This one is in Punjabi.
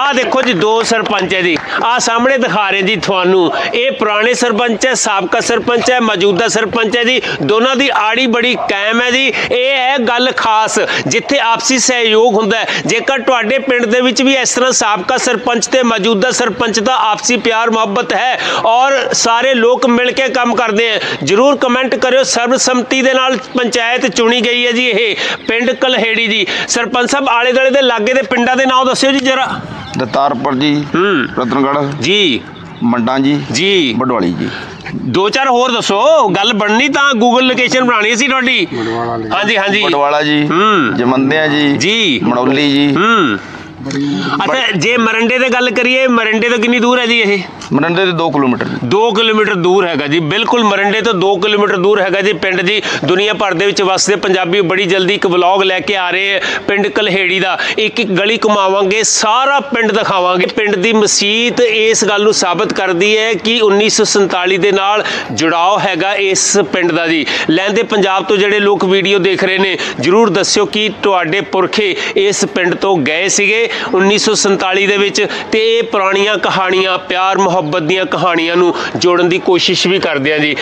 ਆ ਦੇਖੋ ਜੀ ਦੋ ਸਰਪੰਚ ਹੈ ਜੀ। ਆ ਸਾਹਮਣੇ ਦਿਖਾ ਰਹੇ ਜੀ ਤੁਹਾਨੂੰ। ਇਹ ਪੁਰਾਣੇ ਸਰਪੰਚ ਹੈ, ਸਾਬਕਾ ਸਰਪੰਚ ਹੈ, ਮੌਜੂਦਾ ਸਰਪੰਚ ਹੈ ਜੀ। ਦੋਨਾਂ ਦੀ ਆੜੀ ਬੜੀ ਕਾਇਮ ਹੈ ਜੀ। ਇਹ ਹੈ ਗੱਲ ਖਾਸ, ਜਿੱਥੇ ਆਪਸੀ ਸਹਿਯੋਗ ਹੁੰਦਾ ਹੈ। ਜੇਕਰ ਤੁਹਾਡੇ ਪਿੰਡ ਦੇ ਵਿੱਚ ਵੀ ਇਸ ਤਰ੍ਹਾਂ ਸਾਬਕਾ ਸਰਪੰਚ ਤੇ ਮੌਜੂਦਾ ਸਰਪੰਚ ਦਾ ਆਪਸੀ ਪਿਆਰ, ਮੁਹੱਬਤ ਹੈ ਔਰ ਸਾਰੇ ਲੋਕ ਮਿਲ ਕੇ ਕੰਮ ਕਰਦੇ ਹੈ, ਜਰੂਰ ਕਮੈਂਟ ਕਰਿਓ। ਸਰਬਸੰਮਤੀ ਦੇ ਨਾਲ ਪੰਚਾਇਤ ਚੁਣੀ ਗਈ ਹੈ ਜੀ ਇਹ। ਪਿੰਡ ਕਲਹੇੜੀ ਦੀ ਸਰਪੰਚ ਸਾਹਿਬ ਆਲੇ ਦੁਆਲੇ ਦੇ ਲਾਗੇ ਦੇ ਪਿੰਡਾਂ ਦੇ ਨਾਮ ਦੱਸਿਓ ਜੀ ਜਰਾ। ਦਤਾਰਪੁਰ ਜੀ ਹੂੰ। ਰਤਨਗੜ੍ਹ ਜੀ। ਮੰਡਾਂ ਜੀ ਜੀ। ਬਡਵਾਲੀ ਜੀ। ਦੋ ਚਾਰ ਹੋਰ ਦੱਸੋ ਗੱਲ ਬਣਨੀ ਤਾਂ ਗੂਗਲ ਲੋਕੇਸ਼ਨ ਬਣਾਣੀ ਸੀ ਤੁਹਾਡੀ। ਹਾਂਜੀ ਹਾਂਜੀ। ਬਡਵਾਲਾ ਜੀ ਹੂੰ। ਜਮੰਦਿਆ ਜੀ ਜੀ। ਮੜੌਲੀ ਜੀ। ਹੂੰ। ਅੱਛਾ ਜੇ ਮਰੰਡੇ ਦੀ ਗੱਲ ਕਰੀਏ ਮਰੰਡੇ ਤੋਂ ਕਿੰਨੀ ਦੂਰ ਹੈ ਜੀ ਇਹ? ਮਰੰਡੇ ਤੋਂ 2 ਕਿਲੋਮੀਟਰ 2 ਕਿਲੋਮੀਟਰ ਦੂਰ ਹੈਗਾ ਜੀ, ਬਿਲਕੁਲ ਮਰੰਡੇ ਤੋਂ 2 ਕਿਲੋਮੀਟਰ ਦੂਰ ਹੈਗਾ ਜੀ, ਪਿੰਡ ਜੀ, ਦੁਨੀਆ ਭਰ ਦੇ ਵਿੱਚ ਵਸਦੇ ਪੰਜਾਬੀ ਬੜੀ ਜਲਦੀ ਇੱਕ ਵਲੌਗ ਲੈ ਕੇ ਆ ਰਹੇ ਹੈ, ਪਿੰਡ ਕਲਹੇੜੀ ਦਾ। ਇੱਕ ਇੱਕ ਗਲੀ ਘੁਮਾਵਾਂਗੇ, ਸਾਰਾ ਪਿੰਡ ਦਿਖਾਵਾਂਗੇ। ਪਿੰਡ ਦੀ ਮਸੀਤ ਇਸ ਗੱਲ ਨੂੰ ਸਾਬਤ ਕਰਦੀ ਹੈ ਕਿ 1947 ਦੇ ਨਾਲ ਜੁੜਾਓ ਹੈਗਾ ਇਸ ਪਿੰਡ ਦਾ ਜੀ। ਲੈਂਦੇ ਪੰਜਾਬ ਤੋਂ ਜਿਹੜੇ ਲੋਕ ਵੀਡੀਓ ਦੇਖ ਰਹੇ ਨੇ, ਜਰੂਰ ਦੱਸਿਓ ਕਿ ਤੁਹਾਡੇ ਪੁਰਖੇ ਇਸ ਪਿੰਡ ਤੋਂ ਗਏ ਸੀਗੇ 1947 ਦੇ ਵਿੱਚ, ਤੇ ਇਹ ਪੁਰਾਣੀਆਂ ਕਹਾਣੀਆਂ, ਪਿਆਰ ਮੁਹੱਬਤ ਦੀਆਂ ਕਹਾਣੀਆਂ ਨੂੰ ਜੋੜਨ ਦੀ ਕੋਸ਼ਿਸ਼ ਵੀ ਕਰਦੇ ਆ ਜੀ।